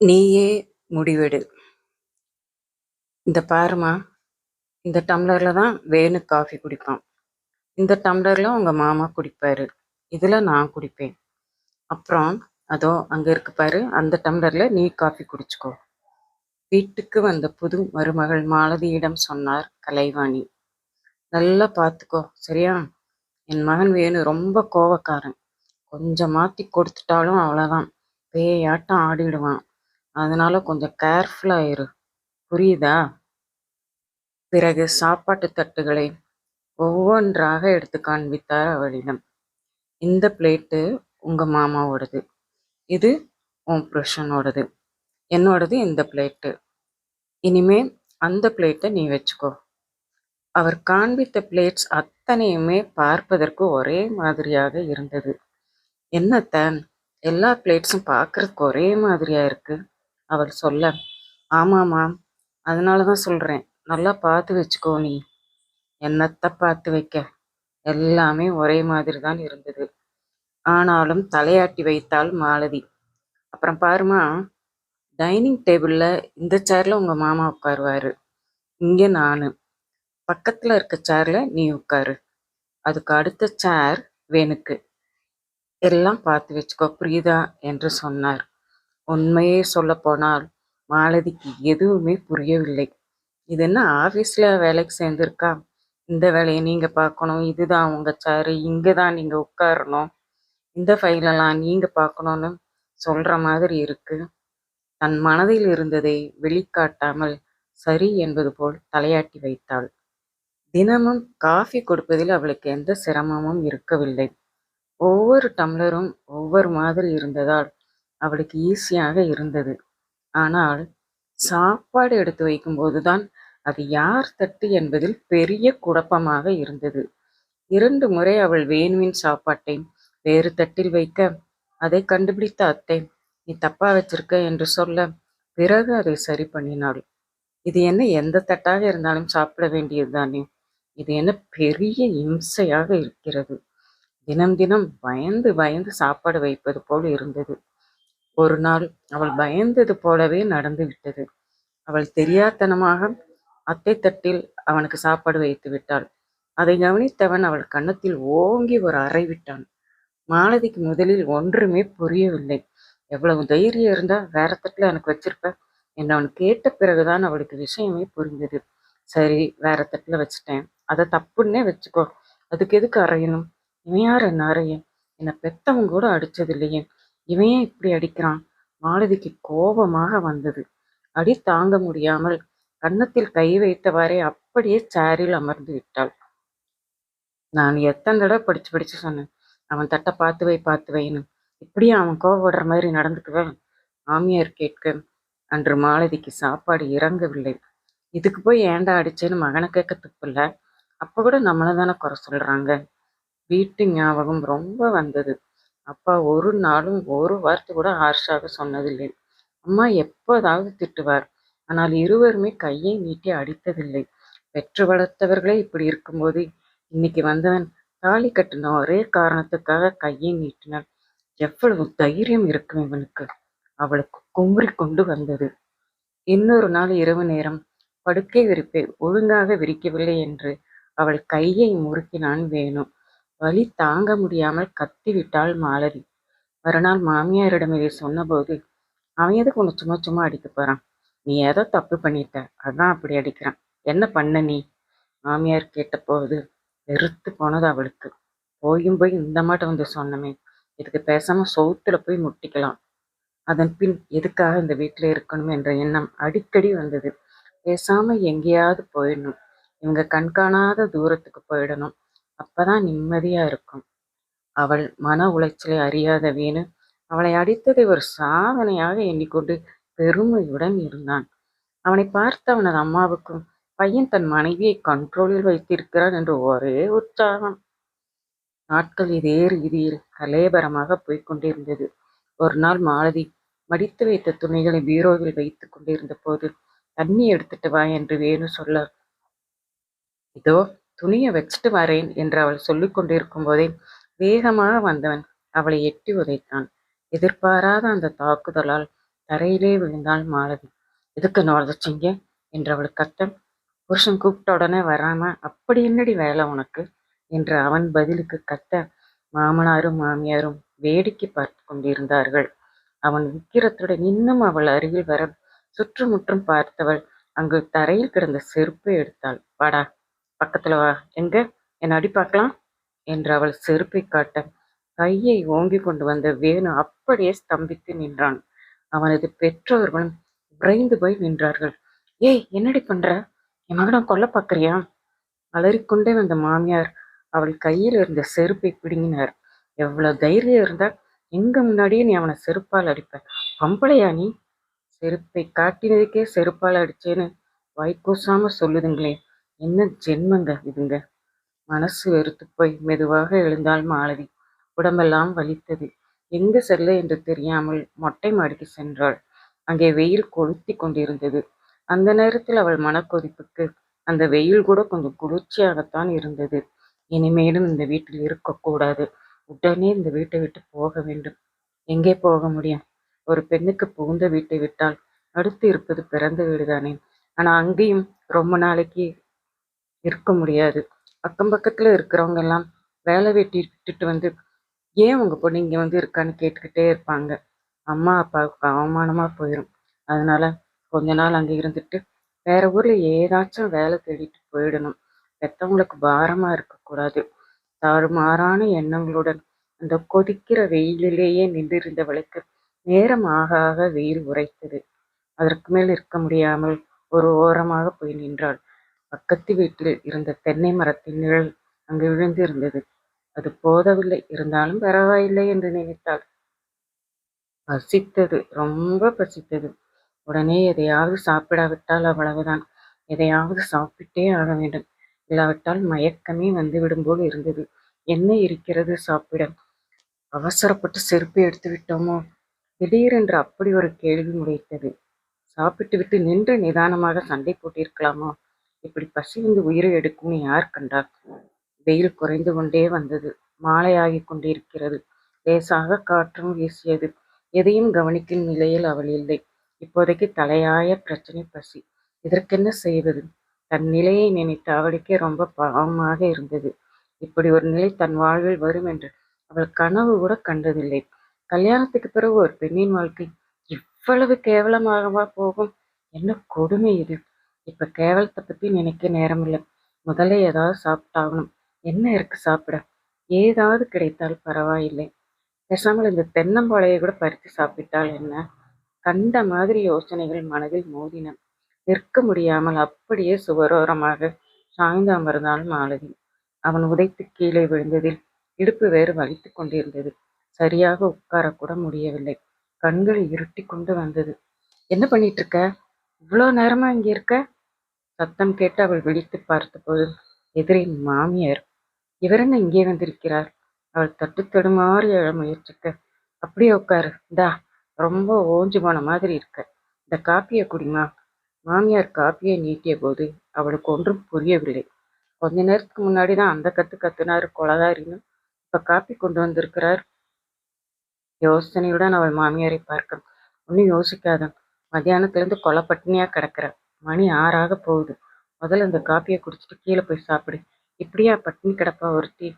நீயே முடிவெடு. இந்த பாருமா இந்த டம்ளரில் தான் வேணு காஃபி குடிப்பான். இந்த டம்ளரில் உங்கள் மாமா குடிப்பாரு. இதில் நான் குடிப்பேன். அப்புறம் அதோ அங்கே இருக்கு பாரு அந்த டம்ளரில் நீ காஃபி குடிச்சுக்கோ. வீட்டுக்கு வந்த புது மருமகள் மாலதியிடம் சொன்னார் கலைவாணி. நல்லா பார்த்துக்கோ சரியா? என் மகன் வேணு ரொம்ப கோவக்காரன். கொஞ்சம் மாற்றி கொடுத்துட்டாலும் அவ்வளோதான் பேயாட்டம் ஆடிடுவான். அதனால கொஞ்சம் கேர்ஃபுல்லாக இரு. புரியுதா? பிறகு சாப்பாட்டு தட்டுகளை ஒவ்வொன்றாக எடுத்து காண்பித்தார் அவளிடம். இந்த பிளேட்டு உங்க மாமாவோடது. இது உன் புருஷனோடது. என்னோடது இந்த பிளேட்டு இனிமே அந்த பிளேட்டை நீ வச்சுக்கோ. அவர் காண்பித்த பிளேட்ஸ் அத்தனையுமே பார்ப்பதற்கு ஒரே மாதிரியாக இருந்தது. என்னத்த? எல்லா பிளேட்ஸும் பார்க்கறதுக்கு ஒரே மாதிரியா இருக்கு? அவள் சொல்ல ஆமாம்மா அதனால தான் சொல்கிறேன் நல்லா பார்த்து வச்சுக்கோ நீ. என்னத்த பார்த்து வைக்க? எல்லாமே ஒரே மாதிரி தான் இருந்தது. ஆனாலும் தலையாட்டி வைத்தாள் மாலதி. அப்புறம் பாருமா டைனிங் டேபிளில் இந்த சேரில் உங்கள் மாமா உட்காருவார். இங்கே நான். பக்கத்தில் இருக்க சேரில் நீ உட்காரு. அதுக்கு அடுத்த சேர் வேணுக்கு. எல்லாம் பார்த்து வச்சுக்கோ புரியுதா? என்று சொன்னார். உண்மையே சொல்லப்போனால் மாலதிக்கு எதுவுமே புரியவில்லை. இது என்ன ஆஃபீஸில் வேலைக்கு சேர்ந்துருக்கா? இந்த வேலையை நீங்கள் பார்க்கணும். இதுதான் உங்கள் சேரு இங்கே தான் நீங்கள் உட்காரணும். இந்த ஃபைலெல்லாம் நீங்கள் பார்க்கணுன்னு சொல்கிற மாதிரி இருக்கு தன் மனதில் இருந்ததை வெளிக்காட்டாமல் சரி என்பது போல் தலையாட்டி வைத்தாள். தினமும் காஃபி கொடுப்பதில் அவளுக்கு எந்த சிரமமும் இருக்கவில்லை. ஒவ்வொரு டம்ளரும் ஒவ்வொரு மாதிரி இருந்ததால் அவளுக்கு ஈஸியாக இருந்தது. ஆனால் சாப்பாடு எடுத்து வைக்கும்போதுதான் அது யார் தட்டு என்பதில் பெரிய குழப்பமாக இருந்தது. இரண்டு முறை அவள் வேணுவின் சாப்பாட்டை வேறு தட்டில் வைக்க அதை கண்டுபிடித்த அத்தை நீ தப்பா வச்சிருக்க என்று சொல்ல பிறகு அதை சரி பண்ணினாள். இது என்ன எந்த தட்டாக இருந்தாலும் சாப்பிட வேண்டியது தானே? இது என்ன பெரிய இம்சையாக இருக்கிறது? தினம் தினம் பயந்து பயந்து சாப்பாடு வைப்பது போல் இருந்தது. ஒரு நாள் அவள் பயந்தது போலவே நடந்து விட்டது. அவள் தெரியாத்தனமாக அத்தை தட்டில் அவனுக்கு சாப்பாடு வைத்து விட்டாள். அதை கவனித்தவன் அவள் கன்னத்தில் ஓங்கி ஒரு அறை விட்டான். மாலதிக்கு முதலில் ஒன்றுமே புரியவில்லை. எவ்வளவு தைரியம் இருந்தா வேற தட்டில் எனக்கு வச்சிருப்ப என்று அவன் கேட்ட பிறகுதான் அவளுக்கு விஷயமே புரிந்தது. சரி வேற தட்டில் வச்சுட்டேன். அதை தப்புன்னே வச்சுக்கோ. அதுக்கு எதுக்கு அறையணும்? இவன் யார் என்ன அறையன் என்னை பெத்தவங்க கூட அடிச்சது இல்லையே இவன் ஏன் இப்படி அடிக்கிறான்? மாலதிக்கு கோபமாக வந்தது. அடி தாங்க முடியாமல் கன்னத்தில் கை வைத்தவாறே அப்படியே சேரில் அமர்ந்து விட்டாள். நான் எத்தனை தடவை படிச்சு படிச்சு சொன்னேன். அவன் தட்டை பார்த்து வை பார்த்து வைன்னு. இப்படியே அவன் கோவப்படுற மாதிரி நடந்துக்குவேன் மாமியார் கேட்க அன்று மாலதிக்கு சாப்பாடு இறங்கவில்லை. இதுக்கு போய் ஏண்டா அடிச்சேன்னு மகனை கேட்க துப்பில்ல? அப்போ கூட நம்மளை தானே குறை சொல்றாங்க. வீட்டு ஞாபகம் ரொம்ப வந்தது. அப்பா ஒரு நாளும் ஒரு வார்த்தை கூட ஹார்ஷாக சொன்னதில்லை. அம்மா எப்போதாவது திட்டுவார். ஆனால் இருவருமே கையை நீட்டி அடித்ததில்லை. பெற்று வளர்த்தவர்களே இப்படி இருக்கும்போது இன்னைக்கு வந்தவன் தாலி கட்டின ஒரே காரணத்துக்காக கையை நீட்டினான் எவ்வளவு தைரியம் இருக்கும் இவனுக்கு. அவளுக்கு குமுறி கொண்டு வந்தது. இன்னொரு நாள் இரவு நேரம். படுக்கை விரிப்பை ஒழுங்காக விரிக்கவில்லை என்று அவள் கையை முறுக்கினான் வேணும் வலி தாங்க முடியாமல் கத்திவிட்டாள் மாலதி. மறுநாள் மாமியாரிடம் இதை சொன்னபோது அவன் எதுக்கு உன்னை சும்மா சும்மா அடிக்க போறான்? நீ ஏதோ தப்பு பண்ணிட்ட அதான் அப்படி அடிக்கிறான். என்ன பண்ண நீ? மாமியார் கேட்டபோது வெறுத்து போனது அவளுக்கு. போயும் போய் இந்த மாட்டம் வந்து சொன்னமே இதுக்கு பேசாம சோத்துல போய் முட்டிக்கலாம். அதன் பின் எதுக்காக இந்த வீட்டுல இருக்கணும் என்ற எண்ணம் அடிக்கடி வந்தது. பேசாம எங்கேயாவது போயிடணும். இவங்க கண்காணாத தூரத்துக்கு போயிடணும். அப்பதான் நிம்மதியா இருக்கும். அவள் மன உளைச்சலை அறியாத வேணு அவளை அடித்ததை ஒரு சாதனையாக எண்ணிக்கொண்டு பெருமையுடன் இருந்தான். அவனை பார்த்த அவனது அம்மாவுக்கும் பையன் தன் மனைவியை கண்ட்ரோலில் வைத்திருக்கிறான் என்று ஒரே உற்சாகம். நாட்கள் இதே ரீதியில் கலேபரமாக போய்கொண்டிருந்தது ஒரு நாள் மாலதி மடித்து வைத்த துணிகளை பீரோவில் வைத்துக் கொண்டிருந்த போது தண்ணி எடுத்துட்டு வா என்று வேணு சொல்ல இதோ துணியை வச்சுட்டு வரேன் என்று அவள் சொல்லிக் கொண்டிருக்கும் போதே வேகமாக வந்தவன் அவளை எட்டி உதைத்தான். எதிர்பாராத அந்த தாக்குதலால் தரையிலே விழுந்தாள் மாலதி. எதுக்கு நுழைச்சிங்க என்று அவள் கத்த புருஷன் கூப்பிட்ட உடனே வராம அப்படி என்னடி வேலை உனக்கு? என்று அவன் பதிலுக்கு கத்த மாமனாரும் மாமியாரும் வேடிக்கை பார்த்து கொண்டிருந்தார்கள். அவன் விக்கிரத்துடன் இன்னும் அவள் அருகில் வர சுற்றுமுற்றும் பார்த்தவள் அங்கு தரையில் கிடந்த செருப்பை எடுத்தாள். வாடா பக்கத்துல வா. எங்க? என்னை அடி பார்க்கலாம்? என்று அவள் செருப்பை காட்ட. கையை ஓங்கி கொண்டு வந்த வேணு அப்படியே ஸ்தம்பித்து நின்றான். அவனது பெற்றோர்களும் விரைந்து போய் நின்றார்கள். ஏய் என்னடி பண்ற? என் மகனை கொல்ல பார்க்கறியா? அலறிக்கொண்டே வந்த மாமியார் அவள் கையில் இருந்த செருப்பை பிடுங்கினார். எவ்வளவு தைரியம் இருந்தா எங்க முன்னாடியே நீ அவனை செருப்பால் அடிப்ப. பம்பளையா நீ? செருப்பை காட்டினதுக்கே செருப்பால் அடிச்சேன்னு வாய்க்கூசாம சொல்லுதுங்களே. என்ன ஜென்மங்க இதுங்க? மனசு வெறுத்து போய் மெதுவாக எழுந்தாள் மாலதி. உடம்பெல்லாம் வலித்தது. எங்கு செல்ல என்று தெரியாமல் மொட்டை மாடிக்கு சென்றாள். அங்கே வெயில் கொளுத்தி கொண்டிருந்தது. அந்த நேரத்தில் அவள் மனக்கொதிப்புக்கு அந்த வெயில் கூட கொஞ்சம் குளிர்ச்சியாகத்தான் இருந்தது. இனிமேலும் இந்த வீட்டில் இருக்கக்கூடாது உடனே இந்த வீட்டை விட்டு போக வேண்டும். எங்கே போக முடியும்? ஒரு பெண்ணுக்கு புகுந்த வீட்டை விட்டால் அடுத்து இருப்பது பிறந்த வீடுதானே? ஆனா அங்கேயும் ரொம்ப நாளைக்கு இருக்க முடியாது. அக்கம் பக்கத்துல இருக்கிறவங்க எல்லாம் வேலை வெட்டி விட்டுட்டு வந்து ஏன் உங்கள் பொண்ணு இங்கே வந்து இருக்கான்னு கேட்டுக்கிட்டே இருப்பாங்க. அம்மா அப்பாவுக்கு அவமானமா போயிடும் அதனால கொஞ்ச நாள் அங்கே இருந்துட்டு வேற ஊர்ல ஏதாச்சும் வேலை தேடிட்டு போயிடணும். பெற்றவங்களுக்கு பாரமா இருக்கக்கூடாது. தாறுமாறான எண்ணங்களுடன் அந்த கொதிக்கிற வெயிலிலேயே நின்றிருந்தவளுக்கு நேரம் ஆக ஆக வெயில் உரைத்தது அதற்கு மேல் இருக்க முடியாமல் ஒரு ஓரமாக போய் நின்றாள். பக்கத்து வீட்டில் இருந்த தென்னை மரத்தின் நிழல் அங்கு விழுந்து இருந்தது அது போதவில்லை. இருந்தாலும் பரவாயில்லை என்று நினைத்தாள். பசித்தது. ரொம்ப பசித்தது. உடனே எதையாவது சாப்பிடாவிட்டால் அவ்வளவுதான். எதையாவது சாப்பிட்டே ஆக வேண்டும். இல்லாவிட்டால் மயக்கமே வந்துவிடும் போல் இருந்தது. என்ன இருக்கிறது சாப்பிட அவசரப்பட்டு செருப்பை எடுத்து விட்டோமோ? திடீரென்று அப்படி ஒரு கேள்வி முளைத்தது சாப்பிட்டு விட்டு நின்று நிதானமாக சண்டை போட்டிருக்கலாமோ? இப்படி பசி உயிரை எடுக்கும்னு யார் கண்டார்? வெயில் குறைந்து கொண்டே வந்தது. மாலையாகி கொண்டிருக்கிறது. லேசாக காற்றும் வீசியது. எதையும் கவனிக்கும் நிலையில் அவள் இல்லை. இப்போதைக்கு தலையாய பிரச்சனை பசி. இதற்கென்ன செய்வது? தன் நிலையை நினைத்து அவளுக்கே ரொம்ப பாவமாக இருந்தது. இப்படி ஒரு நிலை தன் வாழ்வில் வரும் என்று அவள் கனவு கூட கண்டதில்லை. கல்யாணத்துக்கு பிறகு ஒரு பெண்ணின் வாழ்க்கை இவ்வளவு கேவலமாகவா போகும்? என்ன கொடுமை இது? இப்ப கேவலத்தை பத்தி நினைக்க நேரம் இல்லை முதல்ல ஏதாவது சாப்பிட்டாகணும். என்ன இருக்கு சாப்பிட? ஏதாவது கிடைத்தால் பரவாயில்லை. பேசாமல் இந்த தென்னம்பாளையை கூட பறித்து சாப்பிட்டால் என்ன? கண்ட மாதிரி யோசனைகள் மனதில் மோதின. நிற்க முடியாமல் அப்படியே சுவரோரமாக சாய்ந்து அமர்ந்தாள் மாலதி. அவன் உதைத்து கீழே விழுந்ததில் இடுப்பு வேறு வலித்து கொண்டிருந்தது. சரியாக உட்காரக்கூட முடியவில்லை. கண்கள் இருட்டி கொண்டு வந்தது. என்ன பண்ணிட்டு இருக்க? இவ்வளோ நேரமா இங்க இருக்க? சத்தம் கேட்டு அவள் விழித்து பார்த்தபோது எதிரின் மாமியார் இவரென்ன இங்கே வந்திருக்கிறார்? அவள் தட்டு தடுமாறி எழ முயற்சிக்க. அப்படியே உட்காரு. இந்தா ரொம்ப ஓஞ்சு போன மாதிரி இருக்க. இந்த காப்பியை குடிமா? மாமியார் காப்பியை நீட்டிய போது அவளுக்கு ஒன்றும் புரியவில்லை. கொஞ்ச நேரத்துக்கு முன்னாடி தான் அந்த கத்து கத்துனாரு கொலகாரின்னு இப்ப காப்பி கொண்டு வந்திருக்கிறார். யோசனையுடன் அவள் மாமியாரை பார்க்க ஒன்றும் யோசிக்காத. மத்தியானத்துலேருந்து கொலை பட்டினியா கிடக்குற. மணி ஆறாக போகுது. முதல்ல இந்த காப்பியை குடிச்சிட்டு கீழே போய் சாப்பிடு. இப்படியா பட்டினி கிடப்பா ஒருத்தி?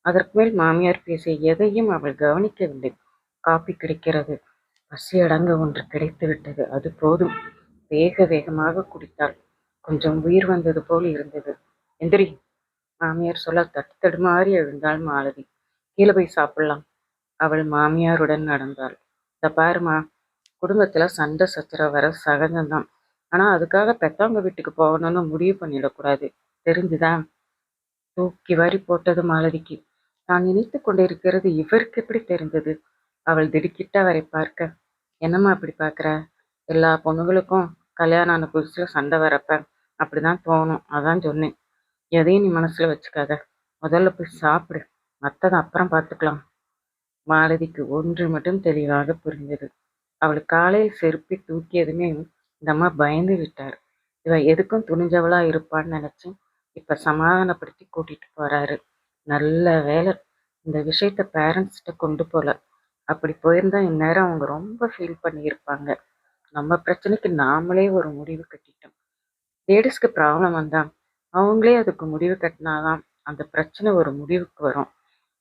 அதற்கு மேல் மாமியார் பேசிய எதையும் அவள் கவனிக்கவில்லை. காப்பி கிடைக்கிறது. பசி அடங்க ஒன்று கிடைத்து விட்டது. அது போதும். வேக வேகமாக குடித்தாள். கொஞ்சம் உயிர் வந்தது போல் இருந்தது. எந்திரி. மாமியார் சொல்ல தட்டு தடுமாறி எழுந்தாள் மாலதி. கீழே போய் சாப்பிடலாம். அவள் மாமியாருடன் நடந்தாள். இந்த பாருமா. குடும்பத்துல சண்டை சச்சரவு வர சகஜம்தான். ஆனா அதுக்காக பெத்தவங்க வீட்டுக்கு போகணும்னு முடிவு பண்ணிடக்கூடாது. தெரிஞ்சுதான் தூக்கி வாரி போட்டது மாலதிக்கு. நான் நினைத்து கொண்டிருக்கிறது இவருக்கு எப்படி தெரிந்தது? அவள் திடுக்கிட்டு அவரை பார்க்க. என்னம்மா அப்படி பார்க்குற? எல்லா பொண்ணுங்களுக்கும் கல்யாணம் ஆன புதுசில் சண்டை வரப்ப அப்படிதான் தோணும். அதான் சொன்னேன். எதையும் நீ மனசுல வச்சுக்காத. முதல்ல போய் சாப்பிடு. மற்றதை அப்புறம் பார்த்துக்கலாம். மாலதிக்கு ஒன்று மட்டும் தெளிவாக புரிந்தது. அவள் காலையில் செருப்பி தூக்கியதுமே இந்த அம்மா பயந்து விட்டார். இவ எதுக்கும் துணிஞ்சவளா இருப்பான்னு நினைச்சு இப்ப சமாதானப்படுத்தி கூட்டிட்டு போறாரு. நல்ல வேலை. இந்த விஷயத்த பேரண்ட்ஸ்கிட்ட கொண்டு போல. அப்படி போயிருந்தா இந்நேரம் அவங்க ரொம்ப ஃபீல் பண்ணியிருப்பாங்க. நம்ம பிரச்சனைக்கு நாமளே ஒரு முடிவு கட்டிட்டோம். லேடிஸ்க்கு ப்ராப்ளம் வந்தா அவங்களே அதுக்கு முடிவு கட்டினாதான் அந்த பிரச்சனை ஒரு முடிவுக்கு வரும்.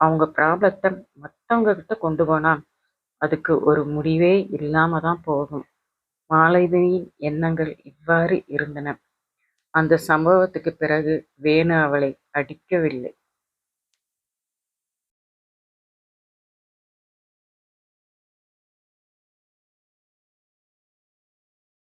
அவங்க ப்ராப்ளத்தை மற்றவங்க கிட்ட கொண்டு போனா அதுக்கு ஒரு முடிவே இல்லாம தான் போகும். மாலதியின் எண்ணங்கள் இவ்வாறு இருந்தன. அந்த சம்பவத்துக்கு பிறகு வேணு அவளை அடிக்கவில்லை.